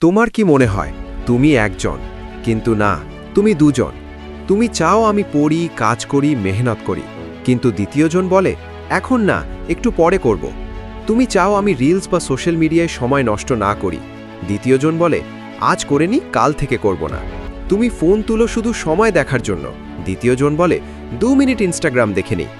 তোমার কি মনে হয়, তুমি একজন, কিন্তু না, তুমি দুজন। তুমি চাও আমি পড়ি, কাজ করি, মেহনত করি, কিন্তু দ্বিতীয়জন বলে, এখন না, একটু পরে করব। তুমি চাও আমি রিলস বা সোশ্যাল মিডিয়ায় সময় নষ্ট না করি। দ্বিতীয়জন বলে, আজ করে নি, কাল থেকে করব না। তুমি ফোন তুলো শুধু সময় দেখার জন্য। দ্বিতীয়জন বলে, দু মিনিট ইনস্টাগ্রাম দেখে নিই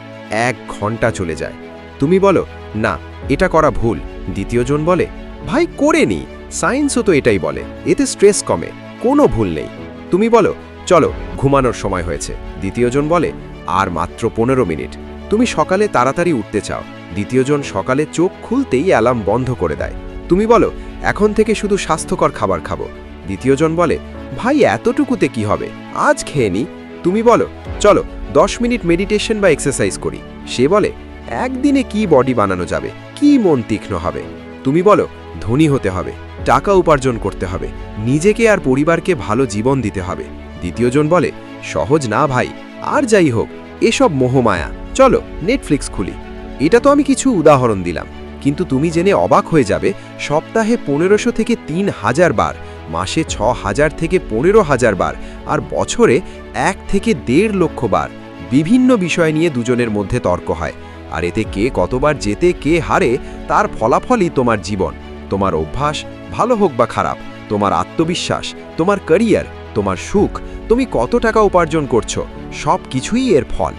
এক ঘণ্টা চলে যায়। তুমি বলো, না, এটা করা ভুল। দ্বিতীয়জন বলে, ভাই, করে নি। সায়েন্সও তো এটাই বলে, এতে স্ট্রেস কমে, কোনো ভুল নেই। তুমি বলো, চলো, ঘুমানোর সময় হয়েছে। দ্বিতীয়জন বলে, আর মাত্র পনেরো মিনিট। তুমি সকালে তাড়াতাড়ি উঠতে চাও। দ্বিতীয়জন সকালে চোখ খুলতেই অ্যালার্ম বন্ধ করে দেয়। তুমি বলো, এখন থেকে শুধু স্বাস্থ্যকর খাবার খাব। দ্বিতীয়জন বলে, ভাই, এতটুকুতে কি হবে? আজ খেয়ে নি। তুমি বলো, চলো, দশ মিনিট মেডিটেশন বা এক্সারসাইজ করি। সে বলে, একদিনে কি বডি বানানো যাবে? কি মন তীক্ষ্ণ হবে? তুমি বলো, ধনী হতে হবে। টাকা উপার্জন করতে হবে। নিজেকে আর পরিবারকে ভালো জীবন দিতে হবে। দ্বিতীয়জন বলে, সহজ না ভাই, আর যাই হোক, এসব মোহমায়া। চলো নেটফ্লিক্স খুলি। এটা তো আমি কিছু উদাহরণ দিলাম। কিন্তু তুমি জেনে অবাক হয়ে যাবে, সপ্তাহে পনেরোশো থেকে তিন হাজার বার, মাসে ছ হাজার থেকে পনেরো হাজার বার, আর বছরে এক থেকে দেড় লক্ষ বার। বিভিন্ন বিষয় নিয়ে দুজনের মধ্যে তর্ক হয়। আর এতে কে কতবার যেতে, কে হারে, তার ফলাফলই তোমার জীবন। তোমার অভ্যাস ভালো হোক বা খারাপ, তোমার আত্মবিশ্বাস, তোমার ক্যারিয়ার তোমার সুখ, তুমি কত টাকা উপার্জন করছ, সব কিছুই এর ফল।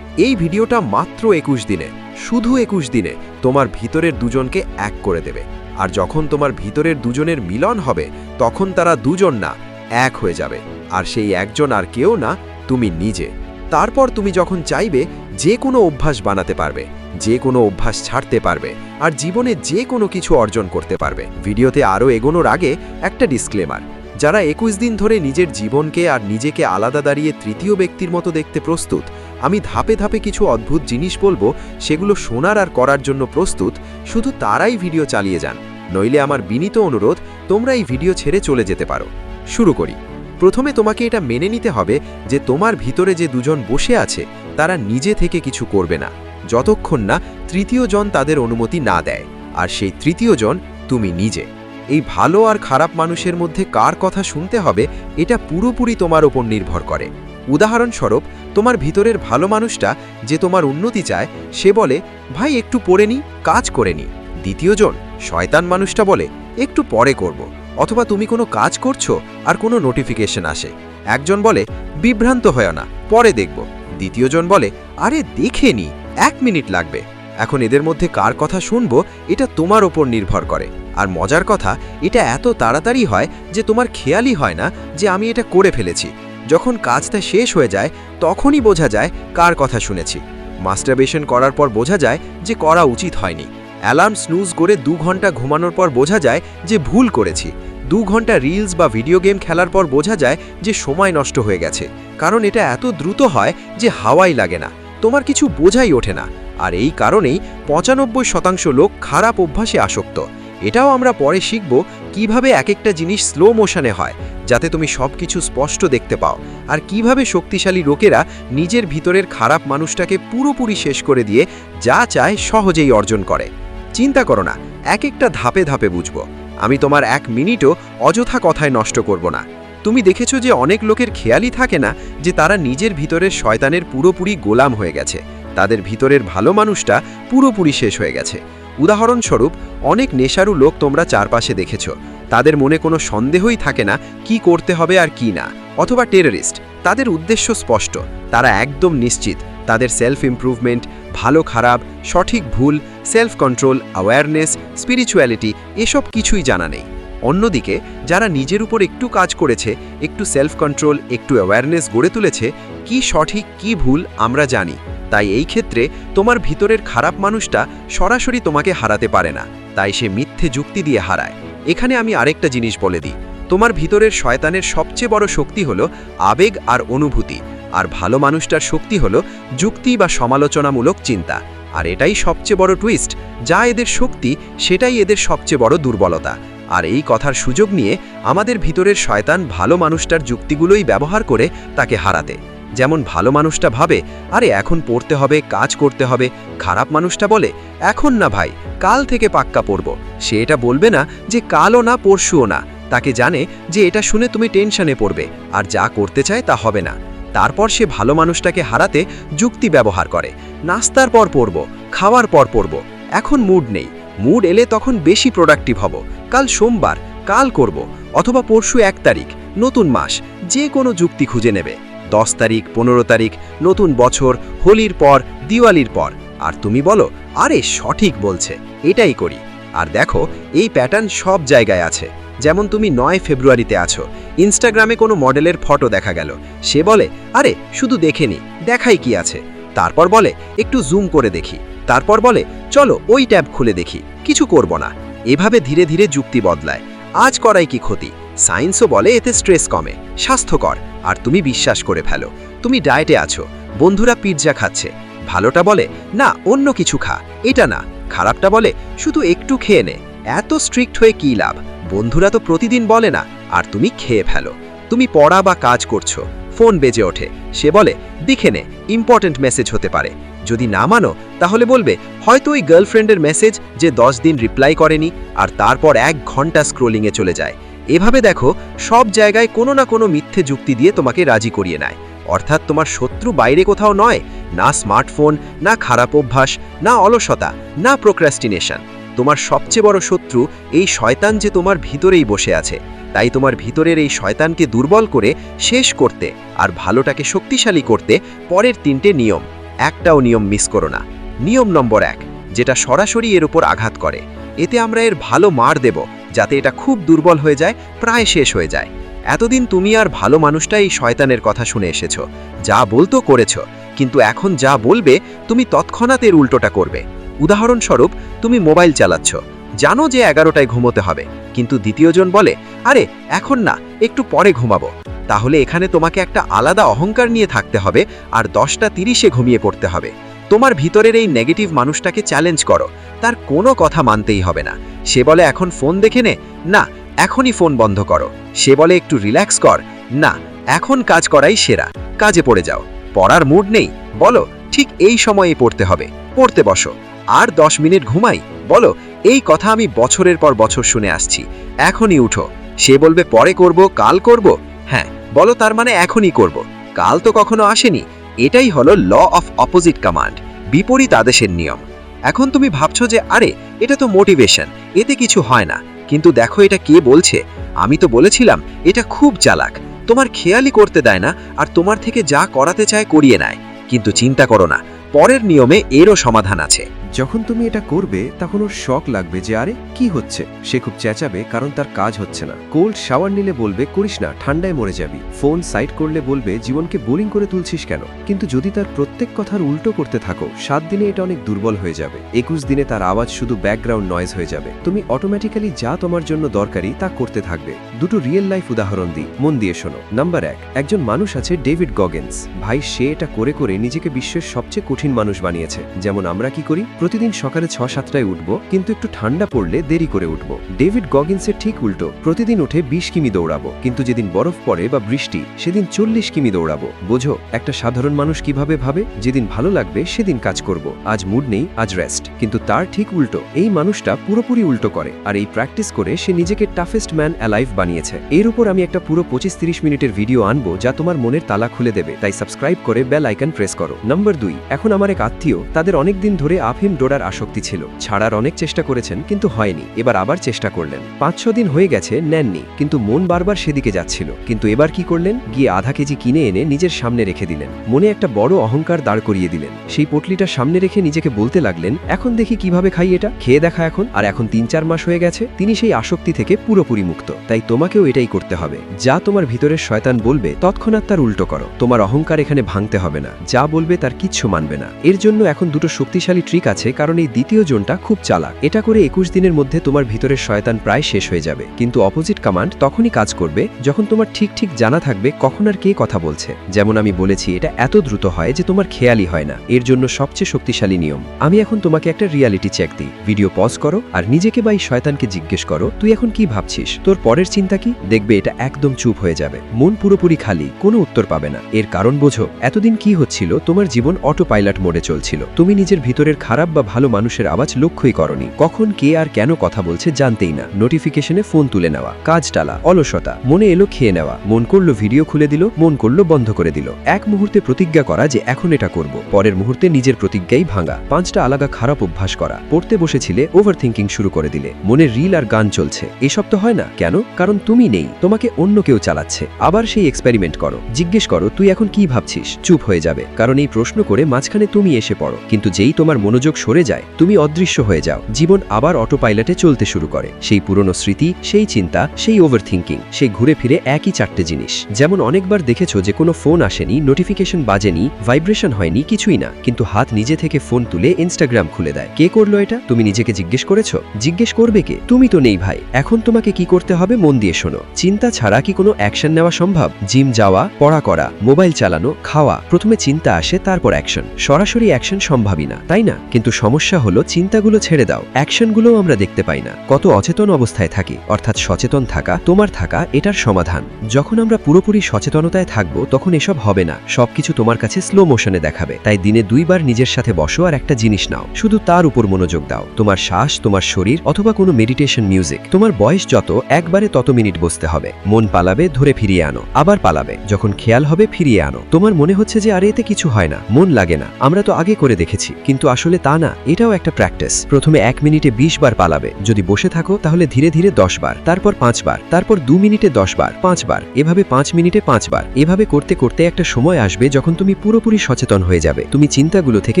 এই ভিডিওটা মাত্র একুশ দিনে, শুধু একুশ দিনে, তোমার ভিতরের দুজনকে এক করে দেবে। আর যখন তোমার ভিতরের দুজনের মিলন হবে, তখন তারা দুজন না, এক হয়ে যাবে। আর সেই একজন আর কেউ না, তুমি নিজে। তারপর তুমি যখন চাইবে, যে কোনো অভ্যাস বানাতে পারবে, যে কোনো অভ্যাস ছাড়তে পারবে, আর জীবনে যে কোনো কিছু অর্জন করতে পারবে। ভিডিওতে আরও এগোনোর আগে একটা ডিসক্লেমার যারা একুশ দিন ধরে নিজের জীবনকে আর নিজেকে আলাদা দাঁড়িয়ে তৃতীয় ব্যক্তির মতো দেখতে প্রস্তুত, আমি ধাপে ধাপে কিছু অদ্ভুত জিনিস বলব, সেগুলো শোনার আর করার জন্য প্রস্তুত, শুধু তারাই ভিডিও চালিয়ে যান। নইলে আমার বিনীত অনুরোধ, তোমরা এই ভিডিও ছেড়ে চলে যেতে পারো। শুরু করি। প্রথমে তোমাকে এটা মেনে নিতে হবে যে তোমার ভিতরে যে দুজন বসে আছে, তারা নিজে থেকে কিছু করবে না। যতক্ষণ না তৃতীয় জন তাদের অনুমতি না দেয়, আর সেই তৃতীয় জন তুমি নিজে। এই ভালো আর খারাপ মানুষের মধ্যে কার কথা শুনতে হবে, এটা পুরোপুরি তোমার ওপর নির্ভর করে। উদাহরণস্বরূপ, তোমার ভিতরের ভালো মানুষটা যে তোমার উন্নতি চায়, সে বলে, ভাই, একটু পড়ে নি, কাজ করে নি। দ্বিতীয়জন শয়তান মানুষটা বলে, একটু পরে করব। অথবা তুমি কোনো কাজ করছ আর কোনো নোটিফিকেশন আসে। একজন বলে, বিভ্রান্ত হয় না, পরে দেখব। দ্বিতীয়জন বলে, আরে দেখে নি, এক মিনিট লাগবে। এখন এদের মধ্যে কার কথা শুনব, এটা তোমার ওপর নির্ভর করে। আর মজার কথা, এটা এত তাড়াতাড়ি হয় যে তোমার খেয়ালই হয় না যে আমি এটা করে ফেলেছি। যখন কাজটা শেষ হয়ে যায়, তখনই বোঝা যায় কার কথা শুনেছি। মাস্টারবেশন করার পর বোঝা যায় যে করা উচিত হয়নি। অ্যালার্ম স্নুজ করে দু ঘণ্টা ঘুমানোর পর বোঝা যায় যে ভুল করেছি। দু ঘণ্টা রিলস বা ভিডিও গেম খেলার পর বোঝা যায় যে সময় নষ্ট হয়ে গেছে। কারণ এটা এত দ্রুত হয় যে হাওয়াই লাগে না। তোমার কিছু বোঝাই ওঠে না। আর এই কারণেই পঁচানব্বই শতাংশ লোক খারাপ অভ্যাসে আসক্ত। এটাও আমরা পরে শিখব কীভাবে এক একটা জিনিস স্লো মোশনে হয়, যাতে তুমি সব কিছু স্পষ্ট দেখতে পাও। আর কীভাবে শক্তিশালী লোকেরা নিজের ভিতরের খারাপ মানুষটাকে পুরোপুরি শেষ করে দিয়ে যা চায় সহজেই অর্জন করে। চিন্তা করো না এক একটা ধাপে ধাপে বুঝব। আমি তোমার এক মিনিটও অযথা কথায় নষ্ট করব না। তুমি দেখেছ যে অনেক লোকের খেয়ালই থাকে না যে তারা নিজের ভিতরের শয়তানের পুরোপুরি গোলাম হয়ে গেছে। তাদের ভিতরের ভালো মানুষটা পুরোপুরি শেষ হয়ে গেছে। উদাহরণস্বরূপ, অনেক নেশারু লোক তোমরা চারপাশে দেখেছ। তাদের মনে কোনো সন্দেহই থাকে না কি করতে হবে আর কি না, অথবা টেররিস্ট তাদের উদ্দেশ্য স্পষ্ট। তারা একদম নিশ্চিত। তাদের সেলফ ইমপ্রুভমেন্ট ভালো খারাপ, সঠিক ভুল সেলফ কন্ট্রোল অ্যাওয়ারনেস স্পিরিচুয়ালিটি এসব কিছুই জানা নেই। অন্যদিকে, যারা নিজের উপর একটু কাজ করেছে, একটু সেলফ কন্ট্রোল একটু অ্যাওয়ারনেস গড়ে তুলেছে, কি সঠিক, কি ভুল আমরা জানি। তাই এই ক্ষেত্রে তোমার ভিতরের খারাপ মানুষটা সরাসরি তোমাকে হারাতে পারে না, তাই সে মিথ্যে যুক্তি দিয়ে হারায়। এখানে আমি আরেকটা জিনিস বলে দিই। তোমার ভিতরের শয়তানের সবচেয়ে বড় শক্তি হলো আবেগ আর অনুভূতি। আর ভালো মানুষটার শক্তি হলো যুক্তি বা সমালোচনামূলক চিন্তা। আর এটাই সবচেয়ে বড় টুইস্ট যা এদের শক্তি, সেটাই এদের সবচেয়ে বড় দুর্বলতা। আর এই কথার সুযোগ নিয়ে আমাদের ভিতরের শয়তান ভালো মানুষটার যুক্তিগুলোই ব্যবহার করে তাকে হারাতে। যেমন ভালো মানুষটা ভাবে, আরে এখন পড়তে হবে, কাজ করতে হবে। খারাপ মানুষটা বলে, এখন না ভাই, কাল থেকে পাক্কা পড়ব। সে এটা বলবে না যে কালও না, পরশুও না। তাকে জানে যে এটা শুনে তুমি টেনশনে পড়বে, আর যা করতে চায় তা হবে না। তারপর সে ভালো মানুষটাকে হারাতে যুক্তি ব্যবহার করে। নাস্তার পর পড়ব খাওয়ার পর পড়ব এখন মুড নেই। মুড এলে তখন বেশি প্রোডাক্টিভ হব। কাল সোমবার, কাল করব। অথবা পরশু এক তারিখ, নতুন মাস, যে কোনো যুক্তি খুঁজে নেবে। দশ তারিখ, পনেরো তারিখ, নতুন বছর, হোলির পর, দিওয়ালির পর। আর তুমি বলো, আরে সঠিক বলছে, এটাই করি। আর দেখো, এই প্যাটার্ন সব জায়গায় আছে। যেমন তুমি নয় ফেব্রুয়ারিতে আছো ইনস্টাগ্রামে কোনো মডেলের ফটো দেখা গেল। সে বলে, আরে, শুধু দেখে নি, দেখাই কি আছে? তারপর বলে, একটু জুম করে দেখি। তারপর বলে, চলো, ওই ট্যাব খুলে দেখি, কিছু করব না। এভাবে ধীরে ধীরে যুক্তি বদলায়। আজ করাই কি ক্ষতি? সায়েন্সও বলে, এতে স্ট্রেস কমে, স্বাস্থ্যকর, আর তুমি বিশ্বাস করে ফেলো। তুমি ডায়েটে আছো, বন্ধুরা পিৎজা খাচ্ছে। ভালোটা বলে, না, অন্য কিছু খা, এটা না। খারাপটা বলে, শুধু একটু খেয়ে নে। এত স্ট্রিক্ট হয়ে কী লাভ? বন্ধুরা তো প্রতিদিন বলে না, আর তুমি খেয়ে ফেলো। তুমি পড়া বা কাজ করছ, ফোন বেজে ওঠে। সে বলে, দেখে নে ইম্পর্ট্যান্ট মেসেজ হতে পারে। যদি না মানো, তাহলে বলবে, হয়তো ওই গার্লফ্রেন্ডের মেসেজ যে দশ দিন রিপ্লাই করেনি, আর তারপর এক ঘণ্টা স্ক্রোলিংয়ে চলে যায়। এভাবে দেখো, সব জায়গায় কোনো না কোনো মিথ্যে যুক্তি দিয়ে তোমাকে রাজি করিয়ে নেয়। অর্থাৎ তোমার শত্রু বাইরে কোথাও নয়, না স্মার্টফোন না খারাপ অভ্যাস, না অলসতা, না প্রোক্রাস্টিনেশন তোমার সবচেয়ে বড় শত্রু এই শয়তান যে তোমার ভিতরেই বসে আছে। তাই তোমার ভিতরের এই শয়তানকে দুর্বল করে শেষ করতে আর ভালোটাকে শক্তিশালী করতে পরের তিনটে নিয়ম। একটাও নিয়ম মিস করো না। নিয়ম নম্বর এক, যেটা সরাসরি এর উপর আঘাত করে। এতে আমরা এর ভালো মার দেব, যাতে এটা খুব দুর্বল হয়ে যায়, প্রায় শেষ হয়ে যায়। এতদিন তুমি আর ভালো মানুষটা এই শয়তানের কথা শুনে এসেছ। যা বলতো করেছ, কিন্তু এখন যা বলবে, তুমি তৎক্ষণাৎ এর উল্টোটা করবে। উদাহরণস্বরূপ, তুমি মোবাইল চালাচ্ছ। জানো যে এগারোটায় ঘুমোতে হবে, কিন্তু দ্বিতীয়জন বলে, আরে, এখন না, একটু পরে ঘুমাবো। তাহলে এখানে তোমাকে একটা আলাদা অহংকার নিয়ে থাকতে হবে, আর দশটা তিরিশে ঘুমিয়ে পড়তে হবে। তোমার ভিতরের এই নেগেটিভ মানুষটাকে চ্যালেঞ্জ করো, তার কোনো কথা মানতেই হবে না। সে বলে, এখন ফোন দেখে নে। না, এখনই ফোন বন্ধ করো। সে বলে, একটু রিল্যাক্স কর। না, এখন কাজ করাই সেরা। কাজে পড়ে যাও। পড়ার মুড নেই। বলো, ঠিক এই সময়ে পড়তে হবে। পড়তে বসো। আর দশ মিনিট ঘুমাই। বলো, এই কথা আমি বছরের পর বছর শুনে আসছি। এখনই উঠো। সে বলবে, পরে করব, কাল করব? হ্যাঁ বলো তার মানে এখনই করব। কাল তো কখনো আসেনি। এটাই হলো ল অফ অপোজিট কমান্ড। বিপরীত আদেশের নিয়ম। এখন তুমি ভাবছ যে, আরে, এটা তো মোটিভেশন, এতে কিছু হয় না। কিন্তু দেখো এটা কে বলছে। আমি তো বলেছিলাম, এটা খুব চালাক। তোমার খেয়ালই করতে দেয় না, আর তোমার থেকে যা করাতে চায় করিয়ে নেয়। কিন্তু চিন্তা করো না, পরের নিয়মে এরও সমাধান আছে। যখন তুমি এটা করবে, তখন ওর শখ লাগবে যে, আরে, কি হচ্ছে? সে খুব চেঁচাবে, কারণ তার কাজ হচ্ছে না। কোল্ড শাওয়ার নিলে বলবে, করিস না, ঠান্ডায় মরে যাবি। ফোন সাইড করলে বলবে, জীবনকে বোরিং করে তুলছিস কেন? কিন্তু যদি তার প্রত্যেক কথার উল্টো করতে থাকো, সাত দিনে এটা অনেক দুর্বল হয়ে যাবে। একুশ দিনে তার আওয়াজ শুধু ব্যাকগ্রাউন্ড নয়েজ হয়ে যাবে। তুমি অটোমেটিক্যালি যা তোমার জন্য দরকারি, তা করতে থাকবে। দুটো রিয়েল লাইফ উদাহরণ দিই মন দিয়ে শোনো। নাম্বার এক, একজন মানুষ আছে ডেভিড গগেন্স। ভাই, সে এটা করে করে নিজেকে বিশ্বের সবচেয়ে কঠিন মানুষ বানিয়েছে। যেমন আমরা কি করি? প্রতিদিন সকালে ছ সাতটায় উঠব, কিন্তু একটু ঠান্ডা পড়লে দেরি করে উঠব। ডেভিড গগিন্সের ঠিক উল্টো, প্রতিদিন উঠে বিশ কিমি দৌড়াবো, কিন্তু যেদিন বরফ পড়ে বা বৃষ্টি, সেদিন চল্লিশ কিমি দৌড়াবো। বোঝো, একটা সাধারণ মানুষ কীভাবে ভাবে? যেদিন ভালো লাগবে, সেদিন কাজ করব। আজ মুড নেই, আজ রেস্ট। কিন্তু তার ঠিক উল্টো, এই মানুষটা পুরোপুরি উল্টো করে, আর এই প্র্যাকটিস করে সে নিজেকে টাফেস্ট ম্যান অ্যালাইভ বানিয়েছে। এর উপর আমি একটা পুরো পঁচিশ তিরিশ মিনিটের ভিডিও আনব, যা তোমার মনের তালা খুলে দেবে। তাই সাবস্ক্রাইব করে বেল আইকন প্রেস করো। নম্বর দুই, এখন আমার এক আত্মীয়, তাদের অনেক দিন ধরে আফিম ডোডার আসক্তি ছিল। ছাড়ার অনেক চেষ্টা করেছেন, কিন্তু হয়নি। এবার আবার চেষ্টা করলেন। পাঁচ ছ দিন হয়ে গেছে, নেননি, কিন্তু মন বারবার সেদিকে যাচ্ছিল। কিন্তু এবার কি করলেন? গিয়ে আধা কেজি কিনে এনে নিজের সামনে রেখে দিলেন। মনে একটা বড় অহংকার দাঁড় করিয়ে দিলেন। সেই পটলিটা সামনে রেখে নিজেকে বলতে লাগলেন, এখন দেখি কীভাবে খাই এটা। খেয়ে দেখা এখন। আর এখন তিন চার মাস হয়ে গেছে। তিনি সেই আসক্তি থেকে পুরোপুরি মুক্ত। তাই তোমাকেও এটাই করতে হবে। যা তোমার ভিতরের শয়তান বলবে, তৎক্ষণাৎ তার উল্টো করো। তোমার অহংকার এখানে ভাঙতে হবে না। যা বলবে তার কিচ্ছু মানবে না। এর জন্য এখন দুটো শক্তিশালী ট্রিক আছে। কারণ এই দ্বিতীয় জোনটা খুব চালাক। এটা করে একুশ দিনের মধ্যে তোমার ভিতরের শয়তান প্রায় শেষ হয়ে যাবে। কিন্তু অপোজিট কমান্ড তখনই কাজ করবে, যখন তোমার ঠিক ঠিক জানা থাকবে কখন আর কে কথা বলছে। যেমন আমি বলেছি, এটা এত দ্রুত হয় যে তোমার খেয়ালই হয় না। এর জন্য সবচেয়ে শক্তিশালী নিয়ম, আমি এখন তোমাকে একটা রিয়ালিটি চেক দিই। ভিডিও পজ করো আর নিজেকে বা এই শয়তানকে জিজ্ঞেস করো, তুই এখন কি ভাবছিস? তোর পরের চিন্তা কি? দেখবে এটা একদম চুপ হয়ে যাবে। মন পুরোপুরি খালি, কোনো উত্তর পাবে না। এর কারণ বোঝো, এতদিন কি হচ্ছিল? তোমার জীবন অটো পাইলট মোডে চলছিল। তুমি নিজের ভিতরের খারাপ খারাপ বা ভালো মানুষের আওয়াজ লক্ষ্যই করনি। কখন কে আর কেন কথা বলছে জানতেই না। নোটিফিকেশনে ফোন তুলে নেওয়া, কাজ টালা, অলসতা, মনে এলো খেয়ে নেওয়া, মন করল ভিডিও খুলে দিল, মন করল বন্ধ করে দিল। এক মুহূর্তে প্রতিজ্ঞা করা যে এখন এটা করব। পরের মুহূর্তে নিজের প্রতিজ্ঞাই ভাঙা। পাঁচটা আলাদা খারাপ অভ্যাস করা। পড়তে বসেছিলে ওভার থিঙ্কিং শুরু করে দিলে। মনে রিল আর গান চলছে। এসব তো হয় না। কেন? কারণ তুমি নেই। তোমাকে অন্য কেউ চালাচ্ছে। আবার সেই এক্সপেরিমেন্ট করো। জিজ্ঞেস করো, তুই এখন কি ভাবছিস? চুপ হয়ে যাবে। কারণ এই প্রশ্ন করে মাঝখানে তুমি এসে পড়ো। কিন্তু যেই তোমার মনোযোগ সরে যায়, তুমি অদৃশ্য হয়ে যাও। জীবন আবার অটো পাইলটে চলতে শুরু করে। সেই পুরনো স্মৃতি, সেই চিন্তা, সেই ওভার থিঙ্কিং সেই ঘুরে ফিরে একই চারটে জিনিস। যেমন অনেকবার দেখেছ যে কোনো ফোন আসেনি নোটিফিকেশন বাজেনি ভাইব্রেশন হয়নি, কিছুই না। কিন্তু হাত নিজে থেকে ফোন তুলে ইনস্টাগ্রাম খুলে দেয়। কে করল এটা? তুমি নিজেকে জিজ্ঞেস করেছ? জিজ্ঞেস করবে কে? তুমি তো নেই ভাই। এখন তোমাকে কি করতে হবে মন দিয়ে শোনো। চিন্তা ছাড়া কি কোনো অ্যাকশন নেওয়া সম্ভব? জিম যাওয়া, পড়া করা মোবাইল চালানো, খাওয়া, প্রথমে চিন্তা আসে, তারপর অ্যাকশন সরাসরি অ্যাকশন সম্ভবই না, তাই না? কিন্তু সমস্যা হলো চিন্তাগুলো ছেড়ে দাও। অ্যাকশনগুলোও আমরা দেখতে পাই না। কত অচেতন অবস্থায় থাকি, অর্থাৎ সচেতন থাকা, তোমার থাকা, এটার সমাধান। যখন আমরা পুরোপুরি সচেতনতায় থাকব, তখন এসব হবে না। সবকিছু তোমার কাছে স্লো মোশনে দেখাবে। তাই দিনে দুইবার নিজের সাথে বসো আর একটা জিনিস নাও। শুধু তার উপর মনোযোগ দাও। তোমার শ্বাস, তোমার শরীর অথবা কোনো মেডিটেশন মিউজিক তোমার বয়স যত, একবারে তত মিনিট বসতে হবে। মন পালাবে, ধরে ফিরিয়ে আনো। আবার পালাবে। যখন খেয়াল হবে, ফিরিয়ে আনো। তোমার মনে হচ্ছে যে, আর, এতে কিছু হয় না। মন লাগে না। আমরা তো আগে করে দেখেছি। কিন্তু আসলে তা না, এটাও একটা প্র্যাকটিস প্রথমে এক মিনিটে বিশ বার পালাবে। যদি বসে থাকো, তাহলে ধীরে ধীরে দশ বার, তারপর পাঁচ বার, তারপর দু মিনিটে দশ বার, পাঁচ বার, এভাবে পাঁচ মিনিটে পাঁচ বার। এভাবে করতে করতে একটা সময় আসবে যখন তুমি পুরোপুরি সচেতন হয়ে যাবে। তুমি চিন্তাগুলো থেকে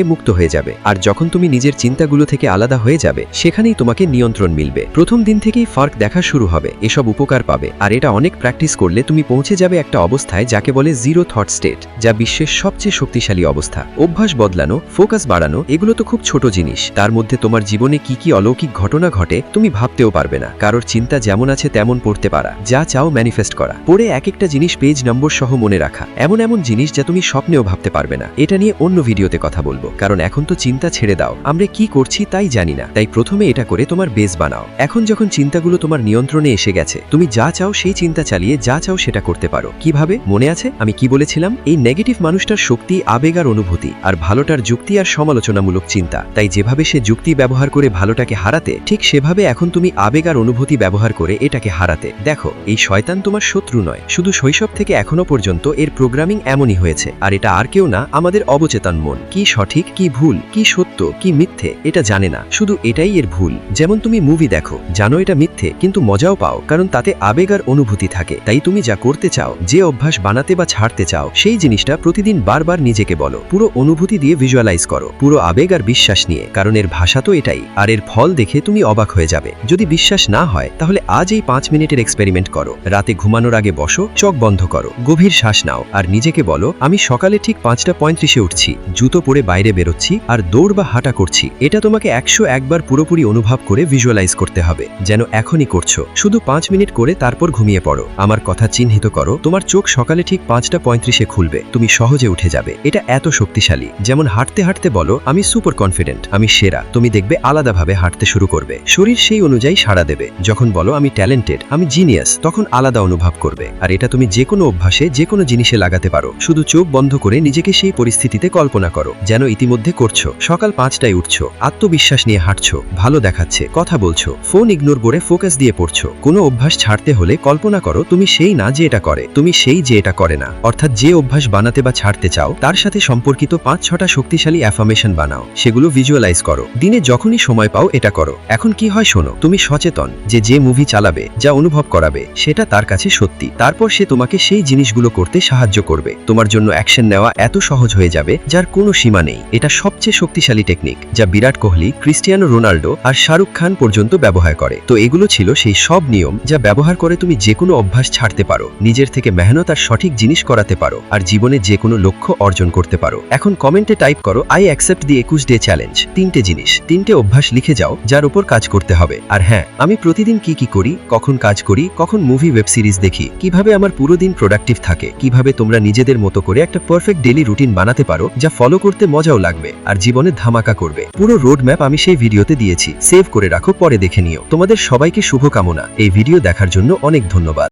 মুক্ত হয়ে যাবে। আর যখন তুমি নিজের চিন্তাগুলো থেকে আলাদা হয়ে যাবে, সেখানেই তোমাকে নিয়ন্ত্রণ মিলবে। প্রথম দিন থেকেই ফার্ক দেখা শুরু হবে, এসব উপকার পাবে। আর এটা অনেক প্র্যাকটিস করলে তুমি পৌঁছে যাবে একটা অবস্থায় যাকে বলে জিরো থট স্টেট যা বিশ্বের সবচেয়ে শক্তিশালী অবস্থা। অভ্যাস বদলানো ফোকাস বাড়ানো, এগুলো তো খুব ছোট জিনিস। তার মধ্যে তোমার জীবনে কি কি অলৌকিক ঘটনা ঘটে, তুমি ভাবতেও পারবে না। কারোর চিন্তা যেমন আছে তেমন পড়তে পারা। যা চাও ম্যানিফেস্ট করা। পড়ে এক একটা জিনিস পেজ নম্বর সহ মনে রাখা। এমন এমন জিনিস যা তুমি স্বপ্নেও ভাবতে পারবে না। এটা নিয়ে অন্য ভিডিওতে কথা বলব। কারণ এখন তো চিন্তা ছেড়ে দাও। আমরা কি করছি তাই জানি না। তাই প্রথমে এটা করে তোমার বেস বানাও। এখন যখন চিন্তাগুলো তোমার নিয়ন্ত্রণে এসে গেছে, তুমি যা চাও সেই চিন্তা চালিয়ে যা চাও সেটা করতে পারো। কীভাবে? মনে আছে? আমি কি বলেছিলাম? এই নেগেটিভ মানুষটার শক্তি, আবেগ আর অনুভূতি, আর ভালোটার যুক্তি আর সমালোচনামূলক চিন্তা। তাই যেভাবে সে যুক্তি ব্যবহার করে ভালোটাকে হারাতে, ঠিক সেভাবে এখন তুমি আবেগ আর অনুভূতি ব্যবহার করে এটাকে হারাতে। দেখো, এই শয়তান তোমার শত্রু নয়, শুধু শৈশব থেকে এখনও পর্যন্ত এর প্রোগ্রামিং এমনই হয়েছে। আর এটা আর কেউ না, আমাদের অবচেতন মন। কি সঠিক, কি ভুল, কি সত্য, কি মিথ্যে, এটা জানে না। শুধু এটাই এর ভুল। যেমন তুমি মুভি দেখো, জানো এটা মিথ্যে, কিন্তু মজাও পাও, কারণ তাতে আবেগ আর অনুভূতি থাকে। তাই তুমি যা করতে চাও, যে অভ্যাস বানাতে বা ছাড়তে চাও, সেই জিনিসটা প্রতিদিন বারবার নিজেকে বলো। পুরো অনুভূতি দিয়ে ভিজুয়ালাইজ করো। পুরো আবেগ আর বিশ্বাস নিয়ে, কারণ এর ভাষা তো এটাই, আর এর ফল দেখে তুমি অবাক হয়ে যাবে। যদি বিশ্বাস না হয়, তাহলে আজ এই পাঁচ মিনিটের এক্সপেরিমেন্ট করো। রাতে ঘুমানোর আগে বসো, চোখ বন্ধ করো, গভীর শ্বাস নাও, আর নিজেকে বলো, আমি সকালে ঠিক পাঁচটা পঁয়ত্রিশে উঠছি, জুতো পরে বাইরে বেরোচ্ছি, আর দৌড় বা হাঁটা করছি। এটা তোমাকে একশো একবার পুরোপুরি অনুভব করে ভিজুয়ালাইজ করতে হবে, যেন এখনই করছ। শুধু পাঁচ মিনিট করে তারপর ঘুমিয়ে পড়ো। আমার কথা চিহ্নিত করো, তোমার চোখ সকালে ঠিক পাঁচটা পঁয়ত্রিশে খুলবে, তুমি সহজে উঠে যাবে। এটা এত শক্তিশালী, যেমন হাঁটতে হাঁটতে বলো, আমি সুপার কনফিডেন্ট আমি সেরা। তুমি দেখবে আলাদাভাবে হাঁটতে শুরু করবে। শরীর সেই অনুযায়ী সাড়া দেবে। যখন বলো আমি ট্যালেন্টেড আমি জিনিয়াস তখন আলাদা অনুভব করবে। আর এটা তুমি যে কোনো অভ্যাসে যে কোনো জিনিসে লাগাতে পারো। শুধু চোখ বন্ধ করে নিজেকে সেই পরিস্থিতিতে কল্পনা করো, যেন ইতিমধ্যে করছ। সকাল পাঁচটায় উঠছো। আত্মবিশ্বাস নিয়ে হাঁটছো। ভালো দেখাচ্ছে। কথা বলছো। ফোন ইগনোর করে ফোকাস দিয়ে পড়ছো। কোনো অভ্যাস ছাড়তে হলে কল্পনা করো, তুমি সেই না যে এটা করে। তুমি সেই যে এটা করে না। অর্থাৎ যে অভ্যাস বানাতে বা ছাড়তে চাও, তার সাথে সম্পর্কিত পাঁচ ছটা শক্তিশালী অ্যাফার্মেশন বানাও। সেগুলো ভিজুয়ালাইজ করো। দিনে যখনই সময় পাও এটা করো। এখন কি হয় শোনো, তুমি সচেতন যে যে মুভি চালাবে, যা অনুভব করাবে, সেটা তার কাছে সত্যি। তারপর সে তোমাকে সেই জিনিসগুলো করতে সাহায্য করবে। তোমার জন্য অ্যাকশন নেওয়া এত সহজ হয়ে যাবে, যার কোনো সীমা নেই। এটা সবচেয়ে শক্তিশালী টেকনিক যা বিরাট কোহলি, ক্রিস্টিয়ানো রোনাল্ডো আর শাহরুখ খান পর্যন্ত ব্যবহার করে। তো এগুলো ছিল সেই সব নিয়ম, যা ব্যবহার করে তুমি যে কোনো অভ্যাস ছাড়তে পারো। নিজের থেকে মেহনত আর সঠিক জিনিস করাতে পারো। আর জীবনে যে কোনো লক্ষ্য অর্জন করতে পারো। এখন কমেন্টে টাইপ করো আই অ্যাকসেপ্ট দি একুশ ডে চ্যালেঞ্জ তিনটে জিনিস, তিনটে অভ্যাস লিখে যাও, যার উপর কাজ করতে হবে। আর হ্যাঁ আমি প্রতিদিন কি কি করি, কখন কাজ করি, কখন মুভি ওয়েব সিরিজ দেখি, কীভাবে আমার পুরো দিন প্রোডাক্টিভ থাকে, কীভাবে তোমরা নিজেদের মতো করে একটা পারফেক্ট ডেলি রুটিন বানাতে পারো, যা ফলো করতে মজাও লাগবে, আর জীবনে ধামাকা করবে। পুরো রোড ম্যাপ আমি সেই ভিডিওতে দিয়েছি সেভ করে রাখো, পরে দেখে নিও। তোমাদের সবাইকে শুভকামনা, এই ভিডিও দেখার জন্য অনেক ধন্যবাদ।